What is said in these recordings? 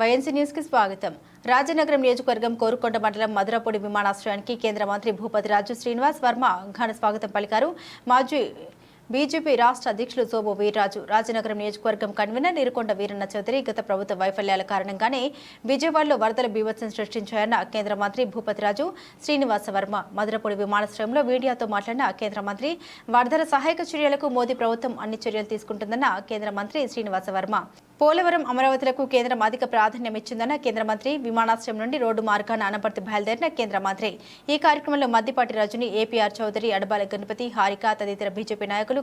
YNC న్యూస్కి స్వాగతం. రాజనగరం నియోజకవర్గం కోరుకొండ మండలం మధురపూడి విమానాశ్రయానికి కేంద్ర మంత్రి భూపతి రాజు శ్రీనివాస్ వర్మ ఘన స్వాగతం పలికారు. మాజీ బీజేపీ రాష్ట్ర అధ్యక్షులు సోము వీర్రాజు రాజనగరం నియోజకవర్గం కన్వీనర్ నీరుకొండ వీరన్న చౌదరి గత ప్రభుత్వ వైఫల్యాల కారణంగానే విజయవాడలో వరదల బీభత్సం సృష్టించాయన్న కేంద్ర మంత్రి భూపతి రాజు శ్రీనివాస వర్మ మధురపూడి విమానాశ్రయంలో మీడియాతో మాట్లాడిన కేంద్ర మంత్రి వరదల సహాయక చర్యలకు మోదీ ప్రభుత్వం అన్ని చర్యలు తీసుకుంటుందన్న కేంద్ర మంత్రి శ్రీనివాస వర్మ. పోలవరం అమరావతిలకు కేంద్రం అధిక ప్రాధాన్యం ఇచ్చిందన్న కేంద్ర మంత్రి విమానాశ్రయం నుండి రోడ్డు మార్గాన అనపర్తి బయలుదేరిన కేంద్ర మంత్రి. ఈ కార్యక్రమంలో మద్దిపాటి రాజుని ఏపీఆర్ చౌదరి అడబాల గణపతి హారిక తదితర బీజేపీ నాయకులు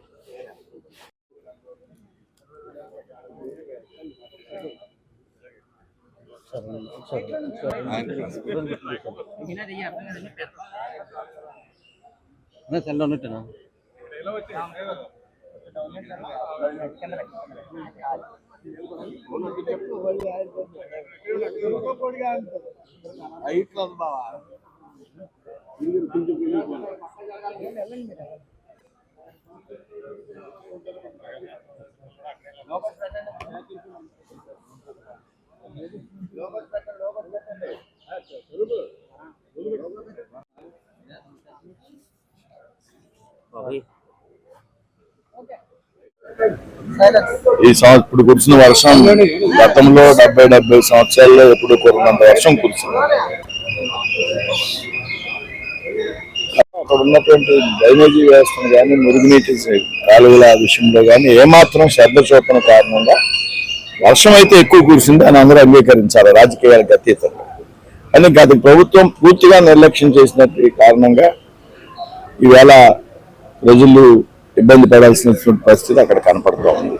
సెల్ ఉన్నట్టునా ఈ సంవత్సరం ఇప్పుడు కురిసిన వర్షం గతంలో డెబ్బై డెబ్బై సంవత్సరాల్లో ఎప్పుడు కురినంత వర్షం కురిసింది. అక్కడ ఉన్నటువంటి డ్రైనేజీ వ్యవస్థను కానీ మురుగునీటి కాలువల విషయంలో కానీ ఏమాత్రం శ్రద్ధ చూపడం కారణంగా వర్షం అయితే ఎక్కువ కురిసింది అని అందరూ అంగీకరించాలి రాజకీయాలకు అతీతంగా. కానీ గత ప్రభుత్వం పూర్తిగా నిర్లక్ష్యం చేసినట్టు కారణంగా ఈవేళ ప్రజలు ఇబ్బంది పడాల్సినటువంటి పరిస్థితి అక్కడ కనపడుతూ ఉంది.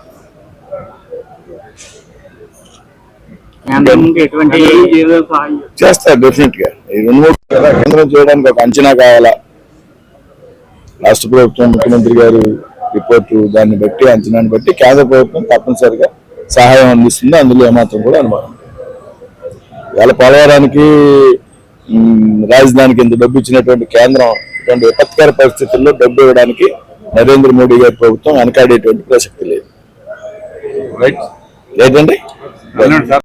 చేస్తారు డెఫినెట్గా ఈ రెండు మూడు కదా కేంద్రం చేయడానికి ఒక అంచనా కావాలా? రాష్ట్ర ప్రభుత్వం ముఖ్యమంత్రి గారు రిపోర్టు దాన్ని బట్టి అంచనాన్ని బట్టి కేంద్ర ప్రభుత్వం తప్పనిసరిగా సహాయం అందిస్తుంది. అందులో ఏమాత్రం కూడా అనుమానం. ఇవాళ పోలవరానికి రాజధానికి ఇంత డబ్బు ఇచ్చినటువంటి కేంద్రం ఇటువంటి విపత్కర పరిస్థితుల్లో డబ్బు ఇవ్వడానికి నరేంద్ర మోడీ గారి ప్రభుత్వం వెనకాడేటువంటి ప్రసక్తి లేదు. రైట్ రైట్ అండి